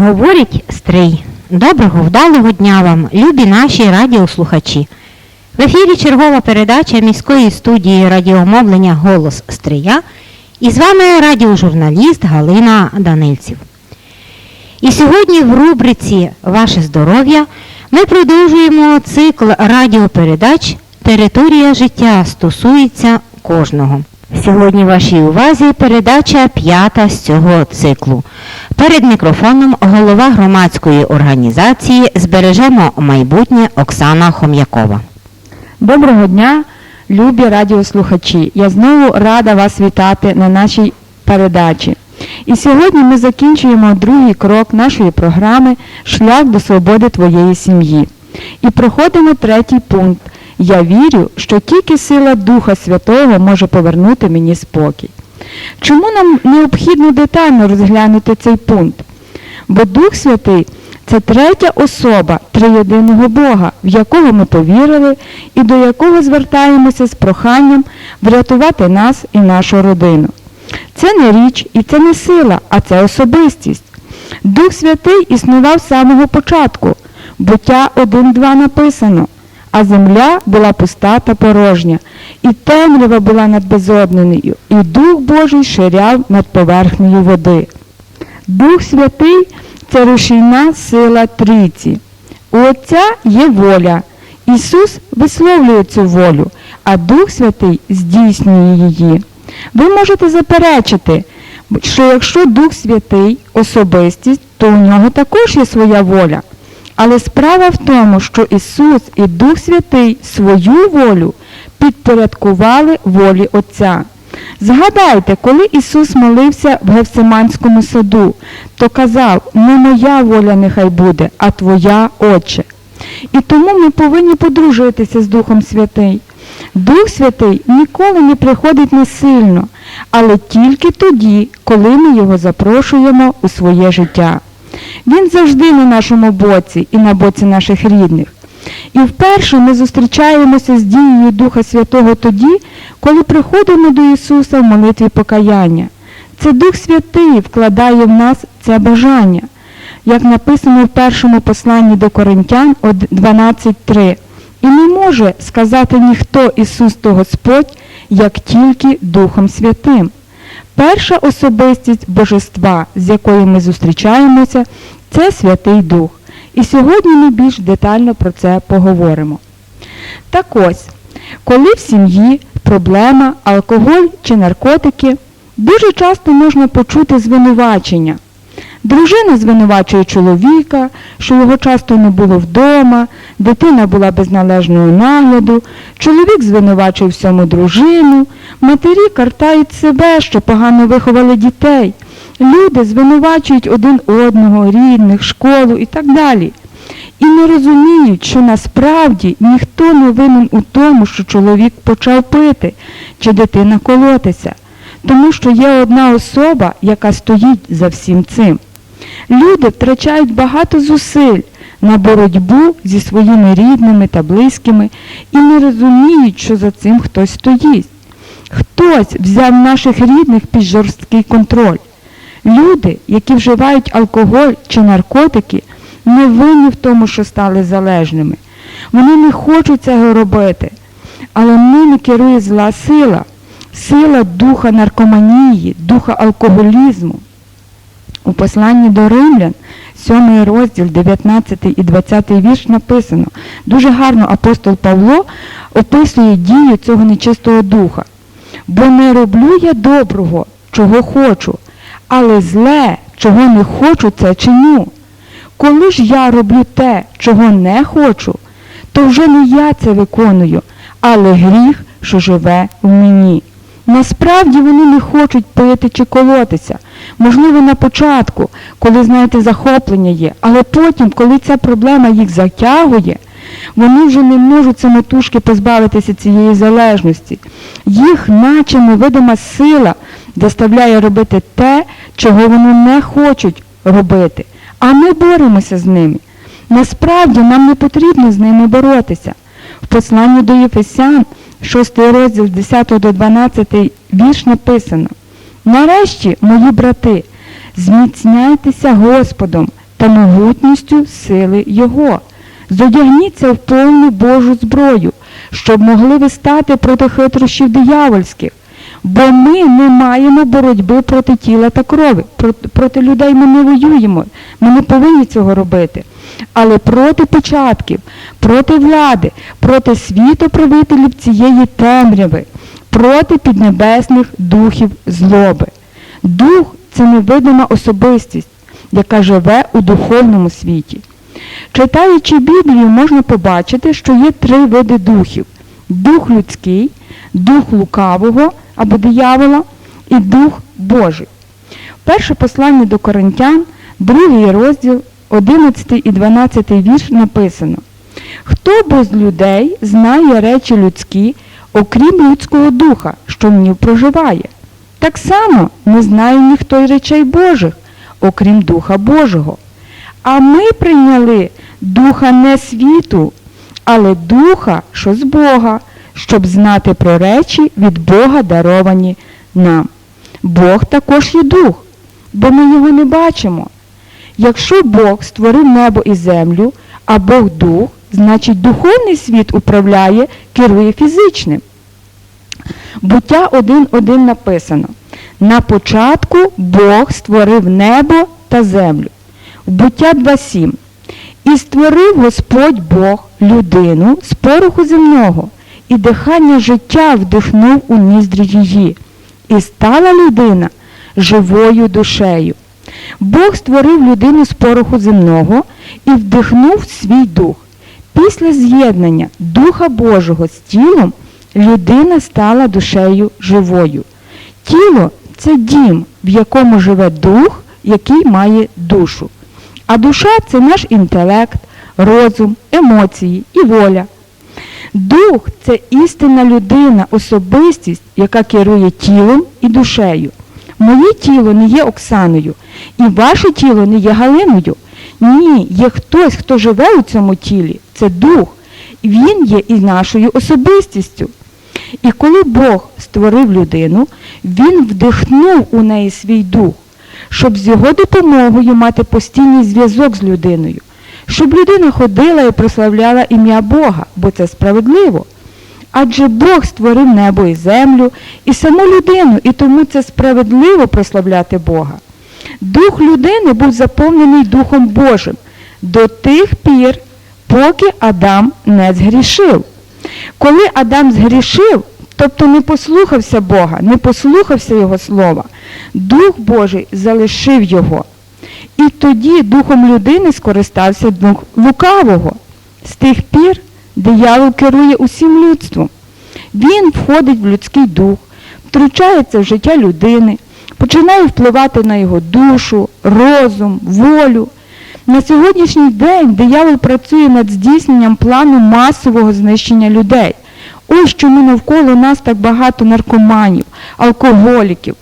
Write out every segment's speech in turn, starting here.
Говорить Стрий. Доброго вдалого дня вам, любі наші радіослухачі. В ефірі чергова передача міської студії радіомовлення Голос Стрия і з вами радіожурналіст Галина Данильців. І сьогодні в рубриці Ваше здоров'я ми продовжуємо цикл радіопередач Територія життя стосується кожного. Сьогодні вашій увазі передача п'ята з цього циклу. Перед мікрофоном голова громадської організації Збережемо майбутнє Оксана Хом'якова. Доброго дня, любі радіослухачі. Я знову рада вас вітати на нашій передачі. І сьогодні ми закінчуємо другий крок нашої програми Шлях до свободи твоєї сім'ї. І проходимо третій пункт. Я вірю, що тільки сила Духа Святого може повернути мені спокій. Чому нам необхідно детально розглянути цей пункт? Бо Дух Святий це третя особа триєдиного Бога, в якого ми повірили і до якого звертаємося з проханням врятувати нас і нашу родину. Це не річ і це не сила, а це особистість. Дух Святий існував з самого початку. Буття 1.2 написано, а земля була пуста та порожня, і темрява була над безодненою, і Дух Божий ширяв над поверхнею води. Дух Святий це рушійна сила трійці. У Отця є воля. Ісус висловлює цю волю, а Дух Святий здійснює її. Ви можете заперечити, що якщо Дух Святий особистість, то у нього також є своя воля. Але справа в тому, що Ісус і Дух Святий свою волю підпорядкували волі Отця. Згадайте, коли Ісус молився в Гевсиманському саду, то казав, не моя воля нехай буде, а Твоя, Отче. І тому ми повинні подружитися з Духом Святий. Дух Святий ніколи не приходить насильно, але тільки тоді, коли ми його запрошуємо у своє життя. Він завжди на нашому боці і на боці наших рідних. І вперше ми зустрічаємося з дією Духа Святого тоді, коли приходимо до Ісуса в молитві покаяння. Це Дух Святий вкладає в нас це бажання, як написано в першому посланні до Коринтян 12.3. І не може сказати ніхто Ісус то Господь, як тільки Духом Святим. Перша особистість Божества, з якою ми зустрічаємося, це Святий Дух. І сьогодні ми більш детально про це поговоримо. Так ось, коли в сім'ї проблема, алкоголь чи наркотики, дуже часто можна почути звинувачення. Дружина звинувачує чоловіка, що його часто не було вдома, дитина була без належного нагляду, чоловік звинувачує всьому дружину, матері картають себе, що погано виховали дітей. Люди звинувачують один одного, рідних, школу і так далі. І не розуміють, що насправді ніхто не винен у тому, що чоловік почав пити чи дитина колотися, тому що є одна особа, яка стоїть за всім цим. Люди втрачають багато зусиль на боротьбу зі своїми рідними та близькими і не розуміють, що за цим хтось стоїть. Хтось взяв наших рідних під жорсткий контроль. Люди, які вживають алкоголь чи наркотики, не винні в тому, що стали залежними. Вони не хочуть цього робити. Але ними керує зла сила, сила духа наркоманії, духа алкоголізму. У посланні до римлян, 7 розділ, 19 і 20 вірш написано. Дуже гарно апостол Павло описує дію цього нечистого духа. Бо не роблю я доброго, чого хочу, але зле, чого не хочу, це чиню. Коли ж я роблю те, чого не хочу, то вже не я це виконую, але гріх, що живе в мені. Насправді вони не хочуть пити чи колотися. Можливо, на початку, коли, знаєте, захоплення є, але потім, коли ця проблема їх затягує, вони вже не можуть самотужки позбавитися цієї залежності. Їх, наче невидима сила, доставляє робити те, чого вони не хочуть робити. А ми боремося з ними. Насправді нам не потрібно з ними боротися. В посланні до Єфесян, 6 розділ з 10 до 12 вірш написано. Нарешті, мої брати, зміцняйтеся Господом та могутністю сили Його. Зодягніться в повну Божу зброю, щоб могли ви стати проти хитрощів диявольських. Бо ми не маємо боротьби проти тіла та крові. Проти, людей ми не воюємо. Ми не повинні цього робити. Але проти початків, проти влади, проти світоправителів цієї темряви, проти піднебесних духів злоби. Дух це невидима особистість, яка живе у духовному світі. Читаючи Біблію, можна побачити, що є три види духів: дух людський, дух лукавого або диявола і дух Божий. Перше послання до Коринтян, другий розділ, 11 і 12 вірш написано: Хто бо з людей знає речі людські, окрім людського духа, що в ній проживає? Так само не знає ніхто й речей Божих, окрім Духа Божого. А ми прийняли духа не світу, але духа, що з Бога, щоб знати про речі від Бога даровані нам. Бог також є дух, бо ми його не бачимо. Якщо Бог створив небо і землю, а Бог дух, значить духовний світ управляє, керує фізичним. Буття 1.1 написано. На початку Бог створив небо та землю. Буття 2.7. І створив Господь Бог людину з пороху земного, і дихання життя вдихнув у ніздрі її. І стала людина живою душею. Бог створив людину з пороху земного і вдихнув свій дух. Після з'єднання Духа Божого з тілом людина стала душею живою. Тіло це дім, в якому живе дух, який має душу. А душа це наш інтелект, розум, емоції і воля. Дух це істинна людина, особистість, яка керує тілом і душею. Моє тіло не є Оксаною, і ваше тіло не є Галиною. Ні, є хтось, хто живе у цьому тілі. Це дух. Він є і нашою особистістю. І коли Бог створив людину, Він вдихнув у неї свій дух, щоб з його допомогою мати постійний зв'язок з людиною, щоб людина ходила і прославляла ім'я Бога, бо це справедливо. Адже Бог створив небо і землю, і саму людину, і тому це справедливо прославляти Бога. Дух людини був заповнений Духом Божим до тих пір, поки Адам не згрішив. Коли Адам згрішив, тобто не послухався Бога, не послухався Його слова, Дух Божий залишив його. І тоді духом людини скористався дух лукавого. З тих пір диявол керує усім людством. Він входить в людський дух, втручається в життя людини, починає впливати на його душу, розум, волю. На сьогоднішній день диявол працює над здійсненням плану масового знищення людей. Ось чому навколо нас так багато наркоманів, алкоголіків.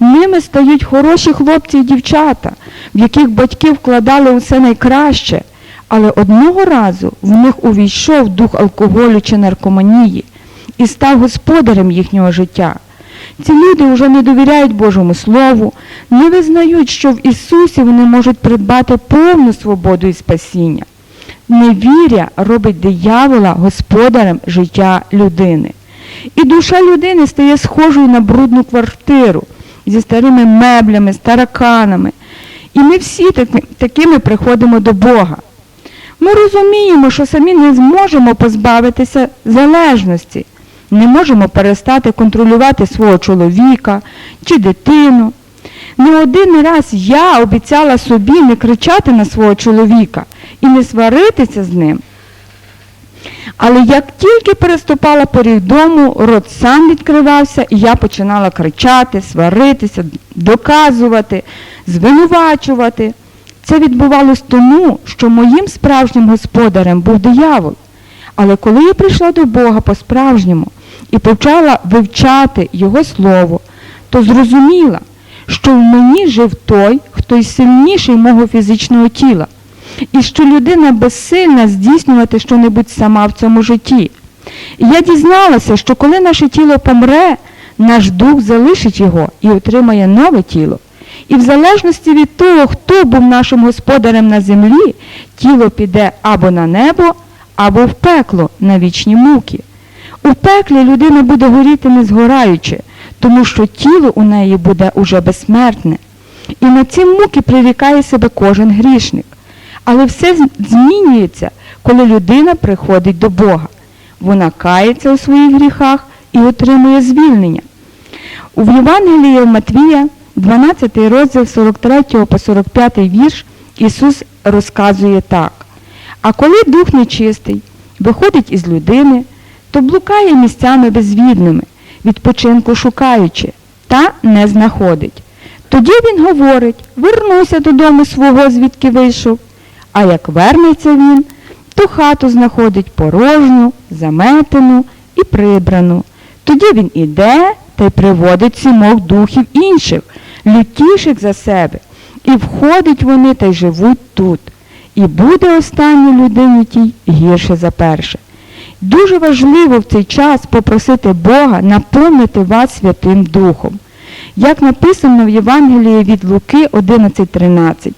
Ними стають хороші хлопці і дівчата, в яких батьки вкладали усе найкраще, але одного разу в них увійшов дух алкоголю чи наркоманії і став господарем їхнього життя. Ці люди вже не довіряють Божому Слову, не визнають, що в Ісусі вони можуть придбати повну свободу і спасіння. Невіря робить диявола господарем життя людини. І душа людини стає схожою на брудну квартиру зі старими меблями, з тараканами. І ми всі таки- такими приходимо до Бога. Ми розуміємо, що самі не зможемо позбавитися залежності, не можемо перестати контролювати свого чоловіка чи дитину. Не один раз я обіцяла собі не кричати на свого чоловіка і не сваритися з ним. Але як тільки переступала поріг дому, рот сам відкривався, і я починала кричати, сваритися, доказувати, звинувачувати. Це відбувалось тому, що моїм справжнім господарем був диявол. Але коли я прийшла до Бога по-справжньому і почала вивчати Його Слово, то зрозуміла, що в мені жив той, хто й сильніший мого фізичного тіла, і що людина безсильна здійснювати щонебудь сама в цьому житті. І я дізналася, що коли наше тіло помре, наш дух залишить його і отримає нове тіло. І в залежності від того, хто був нашим господарем на землі, тіло піде або на небо, або в пекло на вічні муки. У пеклі людина буде горіти не згораючи, тому що тіло у неї буде уже безсмертне. І на ці муки прирікає себе кожен грішник. Але все змінюється, коли людина приходить до Бога. Вона кається у своїх гріхах і отримує звільнення. У Євангелії Матвія, 12 розділ 43 по 45 вірш, Ісус розказує так. А коли дух нечистий виходить із людини, то блукає місцями безвідними, відпочинку шукаючи, та не знаходить. Тоді він говорить, вернуся додому свого, звідки вийшов. А як вернеться він, то хату знаходить порожню, заметену і прибрану. Тоді він іде та й приводить сімох духів інших, лютіших за себе, і входять вони та й живуть тут. І буде останній людині тій гірше за перше. Дуже важливо в цей час попросити Бога наповнити вас Святим Духом. Як написано в Євангелії від Луки 11.13.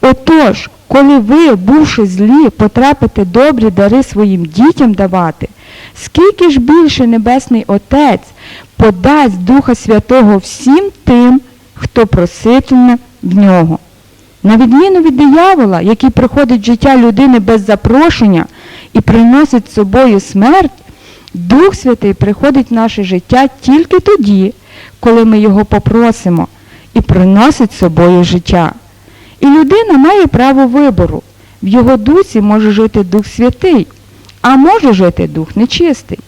Отож, коли ви, бувши злі, потрапите добрі дари своїм дітям давати, скільки ж більше Небесний Отець подасть Духа Святого всім тим, хто проситиме в нього. На відміну від диявола, який приходить в життя людини без запрошення і приносить з собою смерть, Дух Святий приходить в наше життя тільки тоді, коли ми його попросимо, і приносить з собою життя. І людина має право вибору. В його дусі може жити Дух Святий, а може жити Дух нечистий.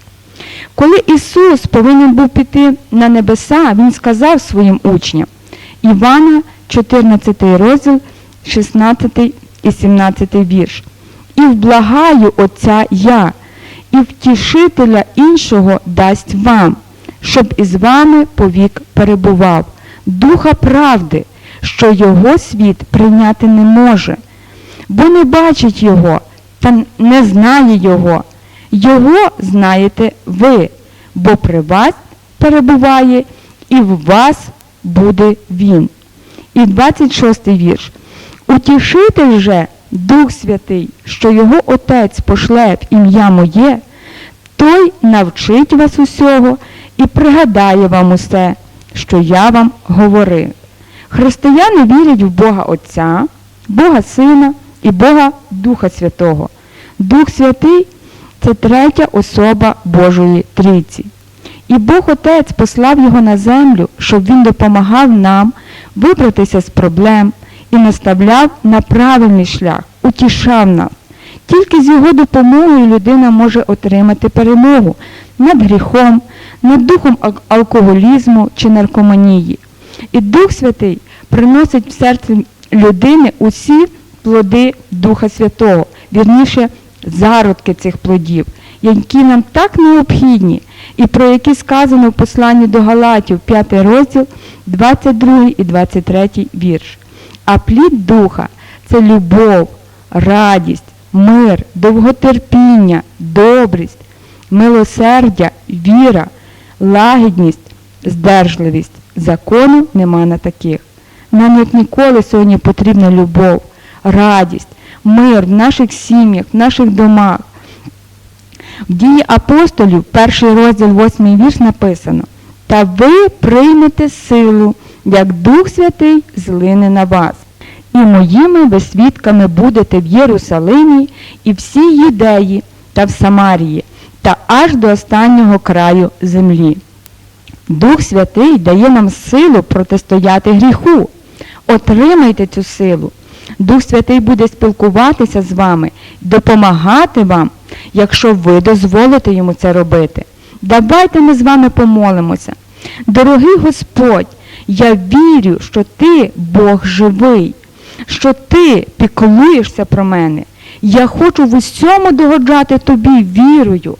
Коли Ісус повинен був піти на небеса, Він сказав своїм учням, Івана, 14 розділ, 16 і 17 вірш. І вблагаю Отця я, і втішителя іншого дасть вам, щоб із вами повік перебував, духа правди, що його світ прийняти не може, бо не бачить його та не знає його. Його знаєте ви, бо при вас перебуває і в вас буде він. І 26 вірш. Утішитель же, Дух Святий, що його Отець пошле в ім'я моє, той навчить вас усього і пригадає вам усе, що я вам говорив. Християни вірять в Бога Отця, Бога Сина і Бога Духа Святого. Дух Святий це третя особа Божої Трійці. І Бог Отець послав його на землю, щоб він допомагав нам вибратися з проблем і наставляв на правильний шлях, утішав нас. Тільки з його допомогою людина може отримати перемогу над гріхом, над духом алкоголізму чи наркоманії. І Дух Святий приносить в серце людини усі плоди Духа Святого, вірніше, зародки цих плодів, які нам так необхідні, і про які сказано в посланні до Галатів, 5 розділ, 22 і 23 вірш. А плід Духа це любов, радість, мир, довготерпіння, добрість, милосердя, віра, лагідність, здержливість. Закону нема на таких. Нам як ніколи сьогодні потрібна любов, радість, мир в наших сім'ях, в наших домах. В дії апостолів, перший розділ, восьмий вірш написано, та ви приймете силу, як Дух Святий злине на вас. І моїми ви свідками будете в Єрусалимі і всій Юдеї та в Самарії, та аж до останнього краю землі. Дух Святий дає нам силу протистояти гріху. Отримайте цю силу. Дух Святий буде спілкуватися з вами, допомагати вам, якщо ви дозволите йому це робити. Давайте ми з вами помолимося. Дорогий Господь, я вірю, що ти Бог живий, що ти піклуєшся про мене. Я хочу в усьому догоджати тобі вірою.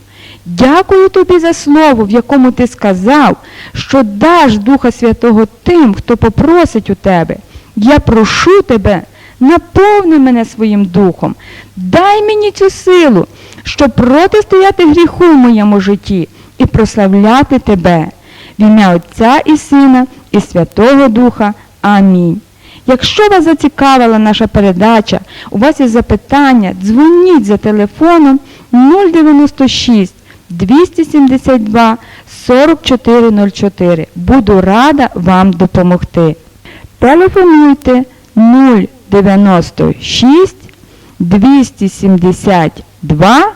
Дякую тобі за слово, в якому ти сказав, що даш Духа Святого тим, хто попросить у тебе. Я прошу тебе, наповни мене своїм духом, дай мені цю силу, щоб протистояти гріху в моєму житті і прославляти тебе. В ім'я Отця і Сина і Святого Духа. Амінь. Якщо вас зацікавила наша передача, у вас є запитання, дзвоніть за телефоном 096 272 4404. Буду рада вам допомогти. Телефонуйте 096 272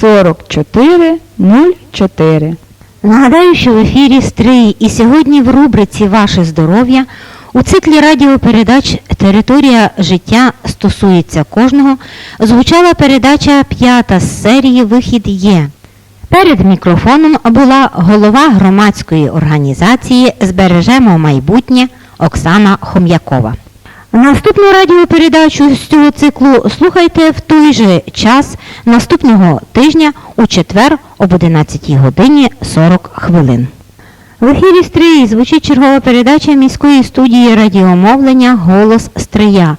4404. Нагадаю, що в ефірі Стрий і сьогодні в рубриці Ваше здоров'я у циклі радіопередач Територія життя стосується кожного звучала передача п'ята з серії Вихід є. Перед мікрофоном була голова громадської організації Збережемо майбутнє Оксана Хом'якова. Наступну радіопередачу з цього циклу слухайте в той же час наступного тижня у четвер об 11 годині 40 хвилин. В ефірі Стрії звучить чергова передача міської студії радіомовлення Голос Стрия.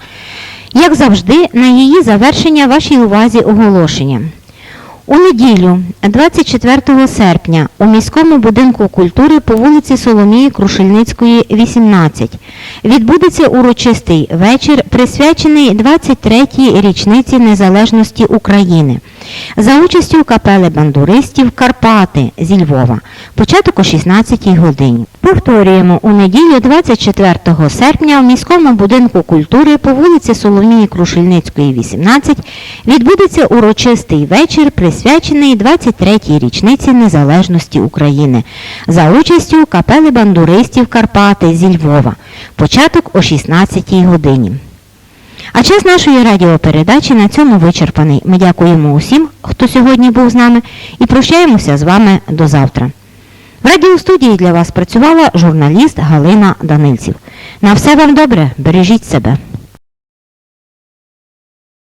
Як завжди, на її завершення вашій увазі оголошення. У неділю, 24 серпня, у міському будинку культури по вулиці Соломії Крушельницької, 18, відбудеться урочистий вечір, присвячений 23-й річниці незалежності України. За участю капели бандуристів Карпати зі Львова. Початок о 16-й годині. Повторюємо, у неділю 24 серпня в міському будинку культури по вулиці Соломії Крушельницької, 18 відбудеться урочистий вечір, присвячений 23-й річниці незалежності України. За участю капели бандуристів Карпати зі Львова. Початок о 16-й годині. А час нашої радіопередачі на цьому вичерпаний. Ми дякуємо усім, хто сьогодні був з нами, і прощаємося з вами до завтра. В радіостудії для вас працювала журналіст Галина Данильців. На все вам добре, бережіть себе.